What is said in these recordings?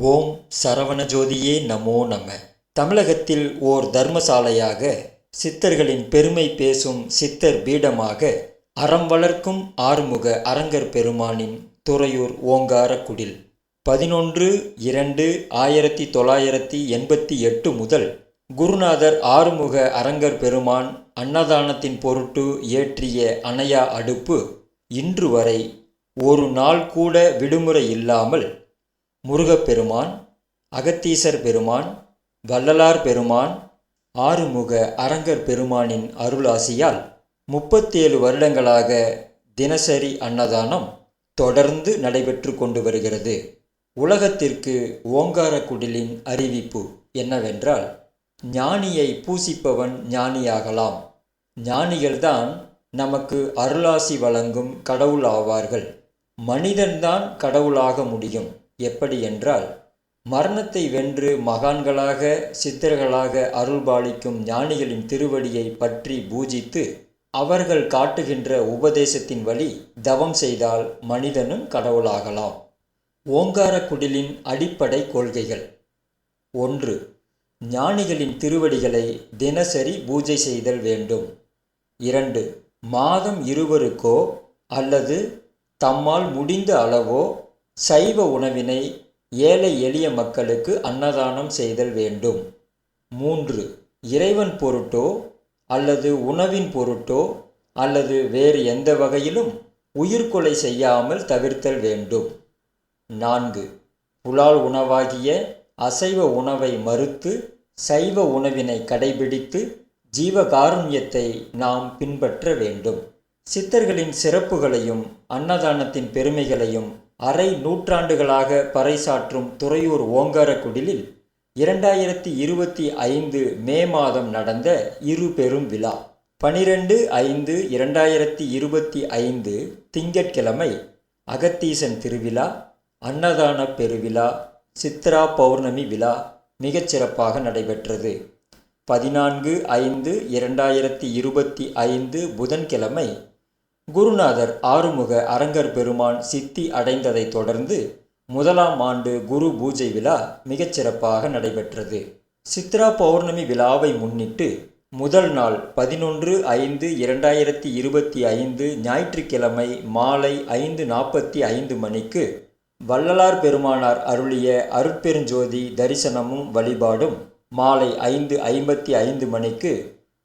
ஓம் சரவணஜோதியே நமோ நம. தமிழகத்தில் ஓர் தர்மசாலையாக சித்தர்களின் பெருமை பேசும் சித்தர் பீடமாக அறம் வளர்க்கும் ஆறுமுக அரங்கர் பெருமானின் துறையூர் ஓங்கார குடில் பதினொன்று இரண்டு ஆயிரத்தி தொள்ளாயிரத்தி எண்பத்தி எட்டு முதல் குருநாதர் ஆறுமுக அரங்கர் பெருமான் அன்னதானத்தின் பொருட்டு ஏற்றிய அணையா அடுப்பு இன்று வரை ஒரு நாள் கூட விடுமுறை இல்லாமல் முருகப்பெருமான் அகத்தீசர் பெருமான் வள்ளலார் பெருமான் ஆறுமுக அரங்கர் பெருமானின் அருளாசியால் முப்பத்தேழு வருடங்களாக தினசரி அன்னதானம் தொடர்ந்து நடைபெற்று கொண்டு வருகிறது. உலகத்திற்கு ஓங்கார குடிலின் அறிவிப்பு என்னவென்றால் ஞானியை பூசிப்பவன் ஞானியாகலாம். ஞானிகள்தான் நமக்கு அருளாசி வழங்கும் கடவுள் ஆவார்கள். மனிதன்தான் கடவுளாக முடியும். எப்படி என்றால் மரணத்தை வென்று மகான்களாக சித்தர்களாக அருள்பாலிக்கும் ஞானிகளின் திருவடியை பற்றி பூஜித்து அவர்கள் காட்டுகின்ற உபதேசத்தின் வழி தவம் செய்தால் மனிதனும் கடவுளாகலாம். ஓங்கார குடிலின் அடிப்படை கொள்கைகள். ஒன்று ஞானிகளின் திருவடிகளை தினசரி பூஜை செய்தல் வேண்டும். இரண்டு மாதம் இருவருக்கோ அல்லது தம்மால் முடிந்த அளவோ சைவ உணவினை ஏழை எளிய மக்களுக்கு அன்னதானம் செய்தல் வேண்டும். மூன்று இறைவன் பொருட்டோ அல்லது உணவின் பொருட்டோ அல்லது வேறு எந்த வகையிலும் உயிர்கொலை செய்யாமல் தவிர்த்தல் வேண்டும். நான்கு புலால் உணவாகிய அசைவ உணவை மறுத்து சைவ உணவினை கடைபிடித்து ஜீவகாருண்யத்தை நாம் பின்பற்ற வேண்டும். சித்தர்களின் சிறப்புகளையும் அன்னதானத்தின் பெருமைகளையும் அரை நூற்றாண்டுகளாக பறைசாற்றும் துறையூர் ஓங்கார குடிலில் இரண்டாயிரத்தி இருபத்தி ஐந்து மே மாதம் நடந்த இரு பெரும் விழா. பனிரெண்டு ஐந்து இரண்டாயிரத்தி இருபத்தி ஐந்து திங்கட்கிழமை அகத்தீசன் திருவிழா அன்னதான பெருவிழா சித்ரா பௌர்ணமி விழா மிகச்சிறப்பாக நடைபெற்றது. பதினான்கு ஐந்து இரண்டாயிரத்தி இருபத்தி ஐந்து புதன்கிழமை குருநாதர் ஆறுமுக அரங்கர் பெருமான் சித்தி அடைந்ததைத் தொடர்ந்து முதலாம் ஆண்டு குரு பூஜை விழா மிகச்சிறப்பாக நடைபெற்றது. சித்ரா பௌர்ணமி விழாவை முன்னிட்டு முதல் நாள் பதினொன்று ஐந்து இரண்டாயிரத்தி இருபத்தி ஐந்து ஞாயிற்றுக்கிழமை மாலை ஐந்து நாற்பத்தி ஐந்து மணிக்கு வள்ளலார் பெருமானார் அருளிய அருட்பெருஞ்சோதி தரிசனமும் வழிபாடும் மாலை ஐந்து ஐம்பத்தி ஐந்து மணிக்கு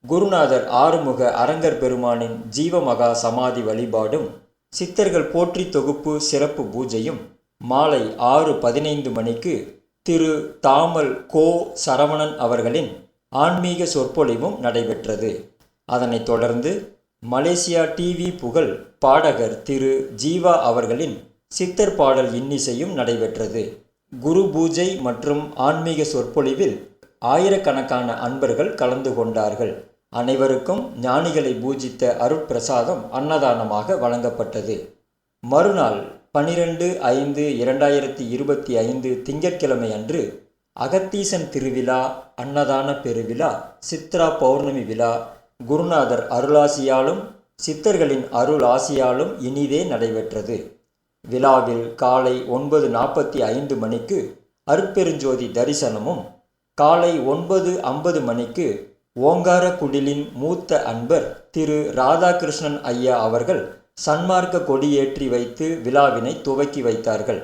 குருநாதர் ஆறுமுக அரங்கர் பெருமானின் ஜீவமகா சமாதி வழிபாடும் சித்தர்கள் போற்றி தொகுப்பு சிறப்பு பூஜையும் மாலை ஆறு பதினைந்து மணிக்கு திரு தாமல் கோ சரவணன் அவர்களின் ஆன்மீக சொற்பொழிவும் நடைபெற்றது. அதனைத் தொடர்ந்து மலேசியா டிவி புகழ் பாடகர் திரு ஜீவா அவர்களின் சித்தர் பாடல் இன்னிசையும் நடைபெற்றது. குரு பூஜை மற்றும் ஆன்மீக சொற்பொழிவில் ஆயிரக்கணக்கான அன்பர்கள் கலந்து கொண்டார்கள். அனைவருக்கும் ஞானிகளை பூஜித்த அருட்பிரசாதம் அன்னதானமாக வழங்கப்பட்டது. மறுநாள் பனிரெண்டு ஐந்து இரண்டாயிரத்தி இருபத்தி ஐந்து திங்கட்கிழமை அன்று அகத்தீசன் திருவிழா அன்னதான பெருவிழா சித்ரா பௌர்ணமி விழா குருநாதர் அருளாசியாலும் சித்தர்களின் அருள் ஆசியாலும் இனிதே நடைபெற்றது. விழாவில் காலை ஒன்பது நாற்பத்தி ஐந்து மணிக்கு அருட்பெருஞ்சோதி தரிசனமும் காலை ஒன்பது ஐம்பது மணிக்கு ஓங்கார குடிலின் மூத்த அன்பர் திரு ராதாகிருஷ்ணன் ஐயா அவர்கள் சன்மார்க்க கொடியேற்றி வைத்து விழாவினை துவக்கி வைத்தார்கள்.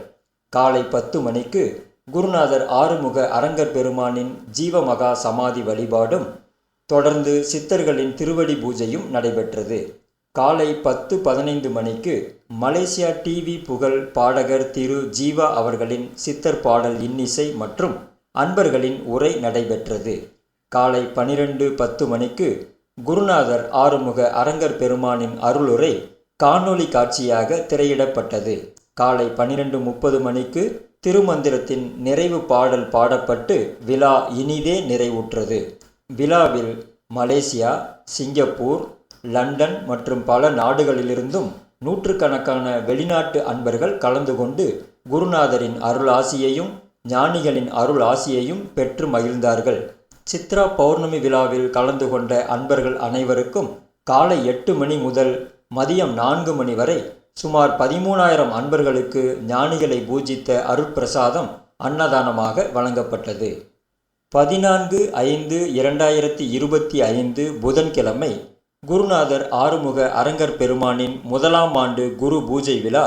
காலை பத்து மணிக்கு குருநாதர் ஆறுமுக அரங்கர் பெருமானின் ஜீவமகா சமாதி வழிபாடும் தொடர்ந்து சித்தர்களின் திருவடி பூஜையும் நடைபெற்றது. காலை பத்து பதினைந்து மணிக்கு மலேசியா டிவி புகழ் பாடகர் திரு ஜீவா அவர்களின் சித்தர் பாடல் இன்னிசை மற்றும் அன்பர்களின் உரை நடைபெற்றது. காலை பனிரெண்டு பத்து மணிக்கு குருநாதர் ஆறுமுக அரங்கர் பெருமானின் அருளுரை காணொளி காட்சியாக திரையிடப்பட்டது. காலை பனிரெண்டு முப்பது மணிக்கு திருமந்திரத்தின் நிறைவு பாடல் பாடப்பட்டு விழா இனிதே நிறைவுற்றது. விழாவில் மலேசியா சிங்கப்பூர் லண்டன் மற்றும் பல நாடுகளிலிருந்தும் நூற்றுக்கணக்கான வெளிநாட்டு அன்பர்கள் கலந்து கொண்டு குருநாதரின் அருளாசியையும் ஞானிகளின் அருள் ஆசியையும் பெற்று மகிழ்ந்தார்கள். சித்ரா பௌர்ணமி விழாவில் கலந்து கொண்ட அன்பர்கள் அனைவருக்கும் காலை எட்டு மணி முதல் மதியம் நான்கு மணி வரை சுமார் பதிமூணாயிரம் அன்பர்களுக்கு ஞானிகளை பூஜித்த அருட்பிரசாதம் அன்னதானமாக வழங்கப்பட்டது. பதினான்கு ஐந்து இரண்டாயிரத்தி இருபத்தி ஐந்து புதன்கிழமை குருநாதர் ஆறுமுக அரங்கர் பெருமானின் முதலாம் ஆண்டு குரு பூஜை விழா.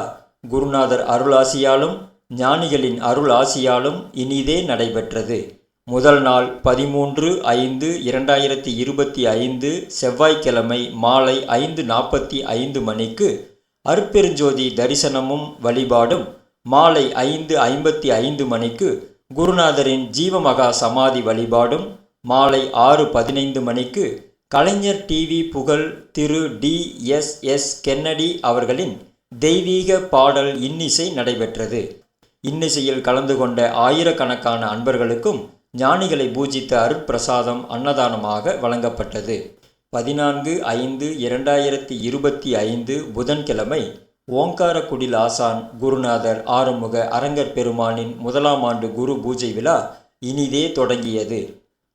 குருநாதர் அருளாசியாலும் ஞானிகளின் அருள் ஆசியாலும் இனிதே நடைபெற்றது. முதல் நாள் பதிமூன்று ஐந்து இரண்டாயிரத்தி இருபத்தி ஐந்து செவ்வாய்க்கிழமை மாலை ஐந்து நாற்பத்தி ஐந்து மணிக்கு அருட்பெருஞ்சோதி தரிசனமும் வழிபாடும் மாலை ஐந்து ஐம்பத்தி ஐந்து மணிக்கு குருநாதரின் ஜீவமகா சமாதி வழிபாடும் மாலை ஆறு பதினைந்து மணிக்கு கலைஞர் டிவி புகழ் Thiru T S S Kennedy அவர்களின் தெய்வீக பாடல் இன்னிசை நடைபெற்றது. இன்னிசையில் கலந்து கொண்ட ஆயிரக்கணக்கான அன்பர்களுக்கும் ஞானிகளை பூஜித்த அருட்பிரசாதம் அன்னதானமாக வழங்கப்பட்டது. பதினான்கு ஐந்து இரண்டாயிரத்தி இருபத்தி ஐந்து புதன்கிழமை ஓங்காரக்குடில் ஆசான் குருநாதர் ஆறுமுக அரங்கர் பெருமானின் முதலாம் ஆண்டு குரு பூஜை விழா இனிதே தொடங்கியது.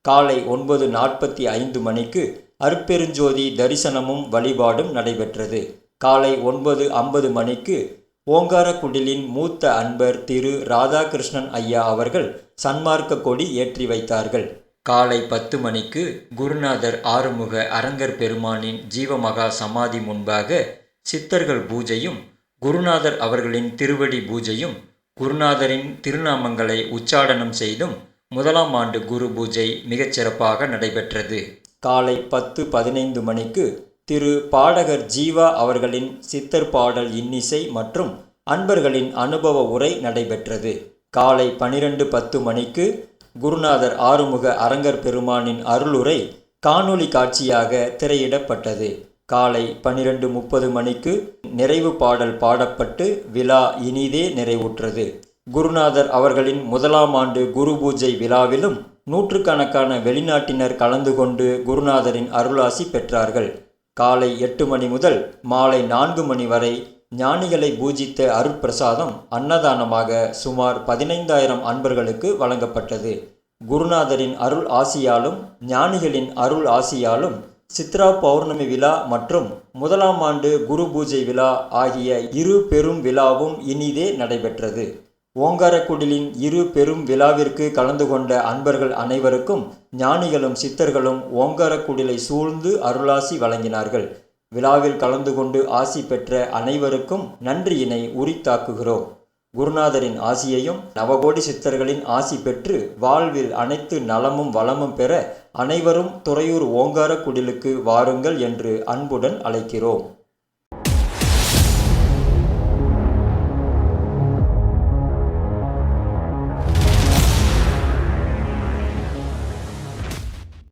காலை ஒன்பது நாற்பத்தி ஐந்து மணிக்கு அருட்பெருஞ்சோதி தரிசனமும் வழிபாடும் நடைபெற்றது. காலை ஒன்பது ஐம்பது மணிக்கு ஓங்காரக்குடிலின் மூத்த அன்பர் திரு ராதாகிருஷ்ணன் ஐயா அவர்கள் சன்மார்க்க கொடி ஏற்றி வைத்தார்கள். காலை பத்து மணிக்கு குருநாதர் ஆறுமுக அரங்கர் பெருமானின் ஜீவமகா சமாதி முன்பாக சித்தர்கள் பூஜையும் குருநாதர் அவர்களின் திருவடி பூஜையும் குருநாதரின் திருநாமங்களை உச்சாடனம் செய்தும் முதலாம் ஆண்டு குரு பூஜை மிகச்சிறப்பாக நடைபெற்றது. காலை பத்து பதினைந்து மணிக்கு திரு பாடகர் ஜீவா அவர்களின் சித்தர் பாடல் இன்னிசை மற்றும் அன்பர்களின் அனுபவ உரை நடைபெற்றது. காலை பனிரெண்டு பத்து மணிக்கு குருநாதர் ஆறுமுக அரங்கர் பெருமானின் அருளுரை காணொளி காட்சியாக திரையிடப்பட்டது. காலை பனிரெண்டு முப்பது மணிக்கு நிறைவு பாடல் பாடப்பட்டு விழா இனிதே நிறைவுற்றது. குருநாதர் அவர்களின் முதலாம் ஆண்டு குரு பூஜை விழாவிலும் நூற்றுக்கணக்கான வெளிநாட்டினர் கலந்து கொண்டு குருநாதரின் அருளாசி பெற்றார்கள். காலை எட்டு மணி முதல் மாலை நான்கு மணி வரை ஞானிகளை பூஜித்த அருட்பிரசாதம் அன்னதானமாக சுமார் பதினைந்தாயிரம் அன்பர்களுக்கு வழங்கப்பட்டது. குருநாதரின் அருள் ஆசியாலும் ஞானிகளின் அருள் ஆசியாலும் சித்ரா பௌர்ணமி விழா மற்றும் முதலாம் ஆண்டு குரு பூஜை விழா ஆகிய இரு பெரும் விழாவும் இனிதே நடைபெற்றது. ஓங்காரக்குடிலின் இரு பெரும் விழாவிற்கு கலந்து கொண்ட அன்பர்கள் அனைவருக்கும் ஞானிகளும் சித்தர்களும் ஓங்காரக்குடிலை சூழ்ந்து அருளாசி வழங்கினார்கள். விழாவில் கலந்து கொண்டு ஆசி பெற்ற அனைவருக்கும் நன்றியினை உரித்தாக்குகிறோம். குருநாதரின் ஆசியையும் நவகோடி சித்தர்களின் ஆசி பெற்று வாழ்வில் அனைத்து நலமும் வளமும் பெற அனைவரும் துறையூர் ஓங்காரக்குடிலுக்கு வாருங்கள் என்று அன்புடன் அழைக்கிறோம்.